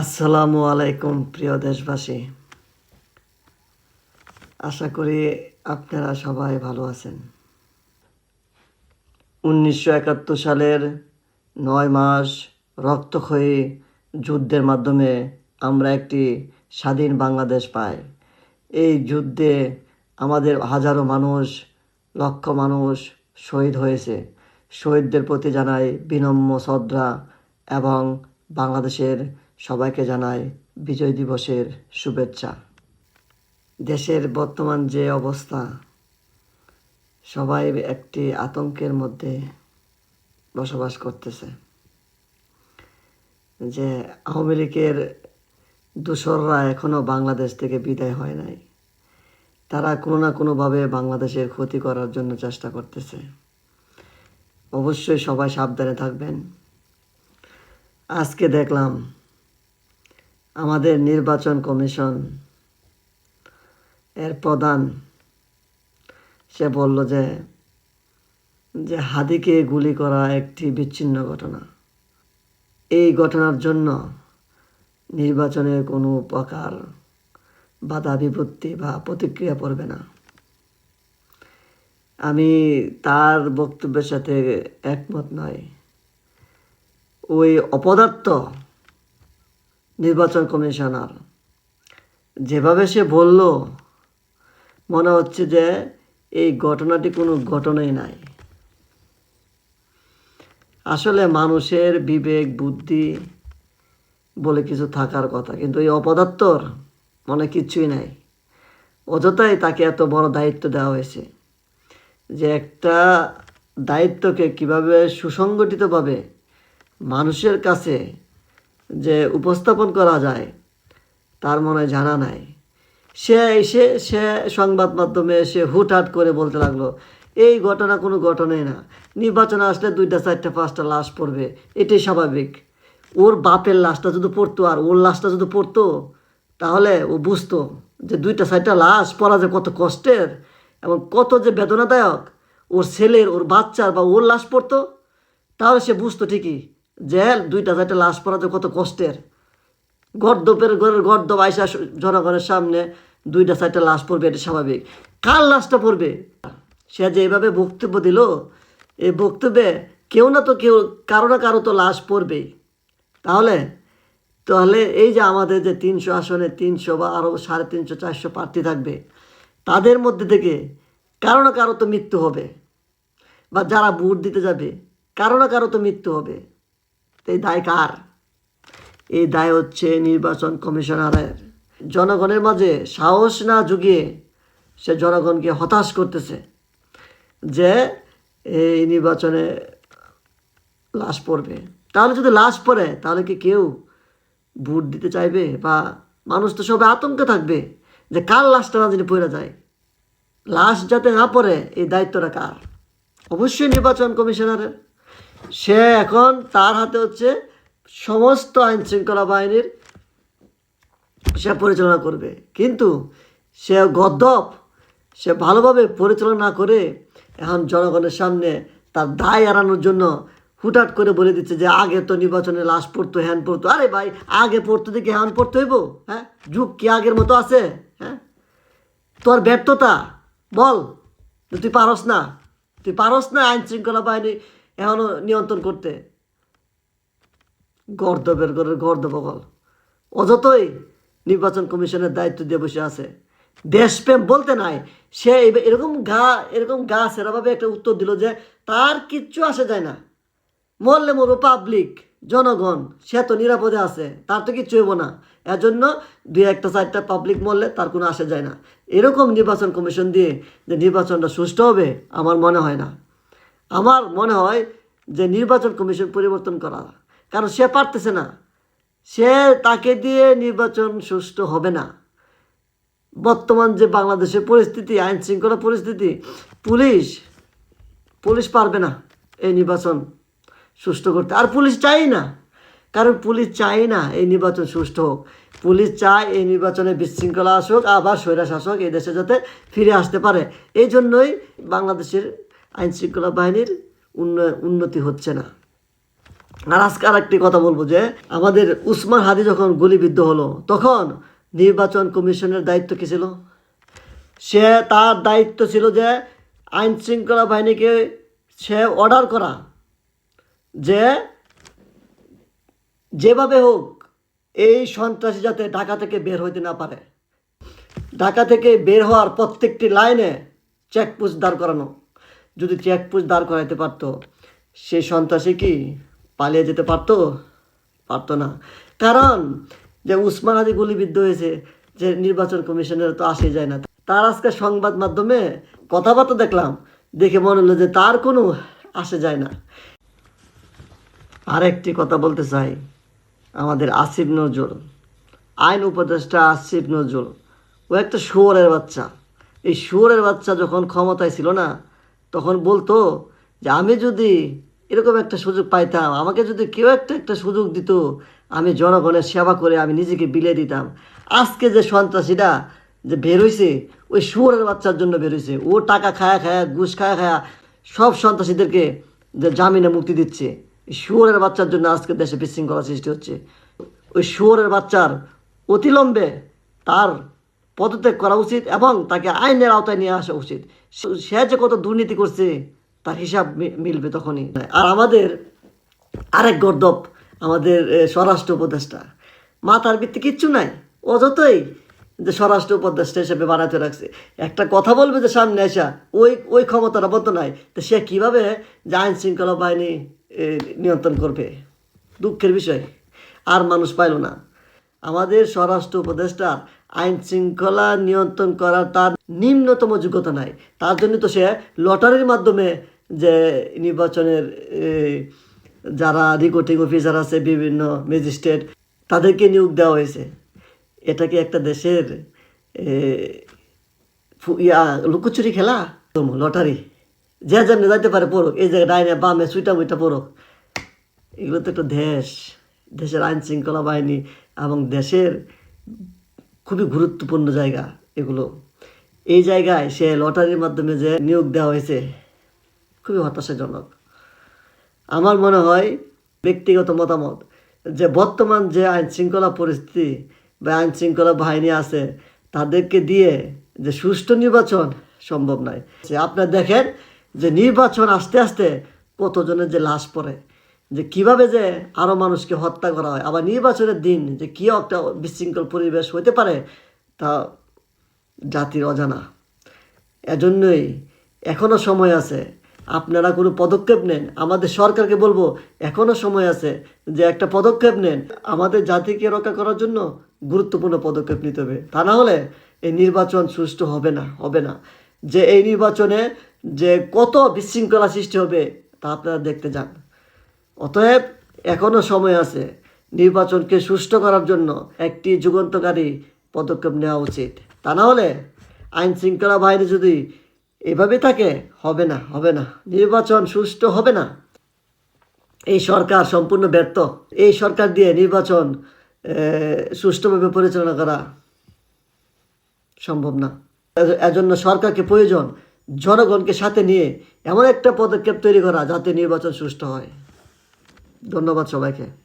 আসসালামু আলাইকুম, প্রিয় দেশবাসী। আশা করি আপনারা সবাই ভালো আছেন। উনিশশো একাত্তর সালের নয় মাস রক্তক্ষয়ী যুদ্ধের মাধ্যমে আমরা একটি স্বাধীন বাংলাদেশ পাই। এই যুদ্ধে আমাদের হাজারো মানুষ, লক্ষ মানুষ শহীদ হয়েছে। শহীদদের প্রতি জানাই বিনম্র শ্রদ্ধা এবং বাংলাদেশের সবাইকে জানায় বিজয় দিবসের শুভেচ্ছা। দেশের বর্তমান যে অবস্থা, সবাই একটি আতঙ্কের মধ্যে বসবাস করতেছে। যে আওয়ামী লীগের দূষররা এখনও বাংলাদেশ থেকে বিদায় হয় নাই, তারা কোনো না কোনোভাবে বাংলাদেশের ক্ষতি করার জন্য চেষ্টা করতেছে। অবশ্যই সবাই সাবধানে থাকবেন। আজকে দেখলাম আমাদের নির্বাচন কমিশন এর প্রধান, সে বলল যে যে হাদিকে গুলি করা একটি বিচ্ছিন্ন ঘটনা। এই ঘটনার জন্য নির্বাচনের কোনো প্রকার বাধা বিপত্তি বা প্রতিক্রিয়া পড়বে না। আমি তার বক্তব্যের সাথে একমত নয়। ওই অপদার্থ নির্বাচন কমিশনার। যেভাবে সে বলল, মনে হচ্ছে যে এই ঘটনাটি কোনো ঘটনাই নাই। আসলে মানুষের বিবেক, বুদ্ধি বলে কিছু থাকার কথা, কিন্তু এই অপদার্থর মনে কিচ্ছুই নাই। অযথাই তাকে এত বড় দায়িত্ব দেওয়া হয়েছে যে একটা দায়িত্বকে কীভাবে সুসংগঠিতভাবে মানুষের কাছে যে উপস্থাপন করা যায়, তার মনে জানা নাই। সে এসে, সে সংবাদ মাধ্যমে এসে হুটহাট করে বলতে লাগল, এই ঘটনা কোনো ঘটনাই না। নির্বাচনে আসলে দুইটা, চারটা, পাঁচটা লাশ পড়বে, এটাই স্বাভাবিক। ওর বাপের লাশটা যদি পড়তো আর ওর লাশটা যদি পড়তো, তাহলে ও বুঝতো যে দুইটা, চারটা লাশ পড়া যে কত কষ্টের এবং কত যে বেদনাদায়ক। ওর ছেলের, ওর বাচ্চার বা ওর লাশ পড়তো, তাহলে সে বুঝতো ঠিকই। যে দুইটা চারটা লাশ পড়াতে কত কষ্টের। গর্দপের ঘরের গর্দপ আইসা জনগণের সামনে দুইটা চারটা লাশ পড়বে, এটা স্বাভাবিক। কার লাশটা পড়বে? সে যে এভাবে বক্তব্য দিল এই বক্তব্যে কেউ না তো কেউ, কারও না কারও তো লাশ পড়বেই। তাহলে তাহলে এই যে আমাদের যে তিনশো আসনে তিনশো বা আরও সাড়ে তিনশো, চারশো প্রার্থী থাকবে, তাদের মধ্যে থেকে কারও না কারও তো মৃত্যু হবে। বা যারা ভোট দিতে যাবে, কারও না কারও তো মৃত্যু হবে। এই দায় কার এই দায় হচ্ছে নির্বাচন কমিশনারের। জনগণের মাঝে সাহস না জুগিয়ে সে জনগণকে হতাশ করতেছে যে এই নির্বাচনে লাশ পড়বে। তাহলে যদি লাশ পড়ে, তাহলে কি কেউ ভোট দিতে চাইবে? বা মানুষ তো সবাই আতঙ্কে থাকবে যে কার লাশটা না যদি পড়ে যায়। লাশ যাতে না পড়ে, এই দায়িত্বটা কার? অবশ্যই নির্বাচন কমিশনারের। সে এখন তার হাতে হচ্ছে সমস্ত আইন শৃঙ্খলা বাহিনীর সে পরিচালনা করবে। কিন্তু সে গদ্দপ, সে ভালোভাবে পরিচালনা করে এখন জনগণের সামনে তার দায় এড়ানোর জন্য হুটহাট করে বলে দিচ্ছে যে, আগে তো নির্বাচনে লাশ পড়তো, হ্যান পড়তো। আরে ভাই, আগে পড়তো দেখি হ্যান পড়তে হইব? হ্যাঁ? যুগ কি আগের মতো আছে? হ্যাঁ? তোর ব্যর্থতা, বল। তুই পারস না। তুই পারস না আইন শৃঙ্খলা বাহিনী এখনও নিয়ন্ত্রণ করতে। গর্দবের ঘরের গর্দ বগল অযথই নির্বাচন কমিশনের দায়িত্ব দিয়ে বসে আছে। দেশপ্রেম বলতে নাই, সে এরকম গা এরকম গা সেরাভাবে একটা উত্তর দিল যে তার কিচ্ছু আসে যায় না। মরলে মরবো পাবলিক জনগণ, সে তো নিরাপদে আছে, তার তো কিচ্ছু হইব না। এজন্য দুই একটা চারটা পাবলিক মরলে তার কোনো আসে যায় না। এরকম নির্বাচন কমিশন দিয়ে যে নির্বাচনটা সুষ্ঠু হবে, আমার মনে হয় না। আমার মনে হয় যে নির্বাচন কমিশন পরিবর্তন করা কারণ সে পারতেছে না। সে তাকে দিয়ে নির্বাচন সুষ্ঠু হবে না। বর্তমান যে বাংলাদেশের পরিস্থিতি, আইন শৃঙ্খলা পরিস্থিতি, পুলিশ পুলিশ পারবে না এই নির্বাচন সুষ্ঠু করতে। আর পুলিশ চাই না। কারণ পুলিশ চাই না এই নির্বাচন সুষ্ঠু হোক। পুলিশ চায় এই নির্বাচনে বিশৃঙ্খলা আসুক, আবার স্বৈরা শাসক এই দেশে যাতে ফিরে আসতে পারে। এই জন্যই বাংলাদেশের আইন শৃঙ্খলা বাহিনীর উন্নতি হচ্ছে না। আর আজকে আর একটি কথা বলব যে, আমাদের উসমান হাদি যখন গুলিবিদ্ধ হলো, তখন নির্বাচন কমিশনের দায়িত্ব কী ছিল? সে তার দায়িত্ব ছিল যে আইন শৃঙ্খলা বাহিনীকে সে অর্ডার করা যে, যেভাবে হোক, এই সন্ত্রাসী যাতে ঢাকা থেকে বের হইতে না পারে। ঢাকা থেকে বের হওয়ার প্রত্যেকটি লাইনে চেকপোস্ট দাঁড় করানো। যদি চেকপোস্ট দাঁড় করাইতে পারতো, সে সন্ত্রাসী কি পালিয়ে যেতে পারতো? পারতো না। কারণ যে উসমান আদি গুলিবিদ্ধ হয়েছে, যে নির্বাচন কমিশনের তো আসে যায় না। তার আজকে সংবাদ মাধ্যমে কথাবার্তা দেখলাম, দেখে মনে হলো যে তার কোনো আসে যায় না। আরেকটি কথা বলতে চাই, আমাদের আসিফ নজরুল। আইন উপদেষ্টা আসিফ নজরুল। ও একটা শুয়োরের বাচ্চা। এই শুয়োরের বাচ্চা যখন ক্ষমতায় ছিল না তখন বলতো যে, আমি যদি এরকম একটা সুযোগ পাইতাম, আমাকে যদি কেউ একটা একটা সুযোগ দিত, আমি জনগণের সেবা করে আমি নিজেকে বিলিয়ে দিতাম। আজকে যে সন্ত্রাসীরা যে বেরোইছে ওই শুয়োরের বাচ্চার জন্য বেরোইছে ও টাকা খায়া খায়া, ঘুষ খায়া খায়া সব সন্ত্রাসীদেরকে যে জামিনে মুক্তি দিচ্ছে। শুয়োরের বাচ্চার জন্য আজকে দেশে বিশৃঙ্খলা সৃষ্টি হচ্ছে। ওই শুয়োরের বাচ্চার অতিলম্বে তার পদত্যাগ করা উচিত এবং তাকে আইনের আওতায় নিয়ে আসা উচিত। সে- যে কত দুর্নীতি করছে, তার হিসাব মিলবে তখনই। আর আমাদের আরেক গর্দব আমাদের স্বরাষ্ট্র উপদেষ্টা মাথার ভিত্তি কিচ্ছু নাই অযতই যে স্বরাষ্ট্র উপদেষ্টা হিসেবে বানাতে রাখছে। একটা কথা বলবে যে সামনে আসা ওই ওই ক্ষমতার মতো নাই, তো সে কীভাবে যে আইন শৃঙ্খলা বাহিনী নিয়ন্ত্রণ করবে? দুঃখের বিষয়। আর মানুষ পাইল না। আমাদের স্বরাষ্ট্র উপদেষ্টা আইন শৃঙ্খলা নিয়ন্ত্রণ করার তার নিম্নতম যোগ্যতা নাই। তার জন্য তো সে লটারির মাধ্যমে যে নির্বাচনের যারা রিকর্ডিং অফিসার আছে, বিভিন্ন ম্যাজিস্ট্রেট তাদেরকে নিয়োগ দেওয়া হয়েছে। এটা কি একটা দেশের ইয়া, লুকোচুরি খেলা? লটারি। যে যেমনি যাইতে পারে পড়ুক, এই জায়গায় ডাইনে বামে সুইটা মুইটা পড়ুক। এগুলো তো একটা দেশ, দেশের আইন শৃঙ্খলা বাহিনী এবং দেশের খুবই গুরুত্বপূর্ণ জায়গা এগুলো। এই জায়গায় সে লটারির মাধ্যমে যে নিয়োগ দেওয়া হয়েছে, খুবই হতাশাজনক। আমার মনে হয় ব্যক্তিগত মতামত যে বর্তমান যে আইন শৃঙ্খলা পরিস্থিতি বা আইন শৃঙ্খলা বাহিনী আছে, তাদেরকে দিয়ে যে সুষ্ঠু নির্বাচন সম্ভব নয়। আপনারা দেখেন যে নির্বাচন আস্তে আস্তে কতজনের যে লাশ পড়ে যে কীভাবে যে আরও মানুষকে হত্যা করা হয়, আবার নির্বাচনের দিন যে কী একটা বিশৃঙ্খল পরিবেশ হতে পারে, তা জাতির অজানা। এজন্যই এখনও সময় আছে, আপনারা কোনো পদক্ষেপ নেন। আমাদের সরকারকে বলব এখনও সময় আছে যে একটা পদক্ষেপ নেন। আমাদের জাতিকে রক্ষা করার জন্য গুরুত্বপূর্ণ পদক্ষেপ নিতে হবে। তা না হলে এই নির্বাচন সুষ্ঠু হবে না হবে না। যে এই নির্বাচনে যে কত বিশৃঙ্খলা সৃষ্টি হবে, তা আপনারা দেখতে যান। অতএব এখনও সময় আছে নির্বাচনকে সুষ্ঠু করার জন্য একটি যুগান্তকারী পদক্ষেপ নেওয়া উচিত। তা না হলে আইন শৃঙ্খলা বাহিনী যদি এভাবে থাকে, হবে না হবে না। নির্বাচন সুষ্ঠু হবে না। এই সরকার সম্পূর্ণ ব্যর্থ। এই সরকার দিয়ে নির্বাচন সুষ্ঠুভাবে পরিচালনা করা সম্ভব না। এজন্য সরকারকে প্রয়োজন, জনগণকে সাথে নিয়ে এমন একটা পদক্ষেপ তৈরি করা যাতে নির্বাচন সুষ্ঠু হয়। ধন্যবাদ সবাইকে।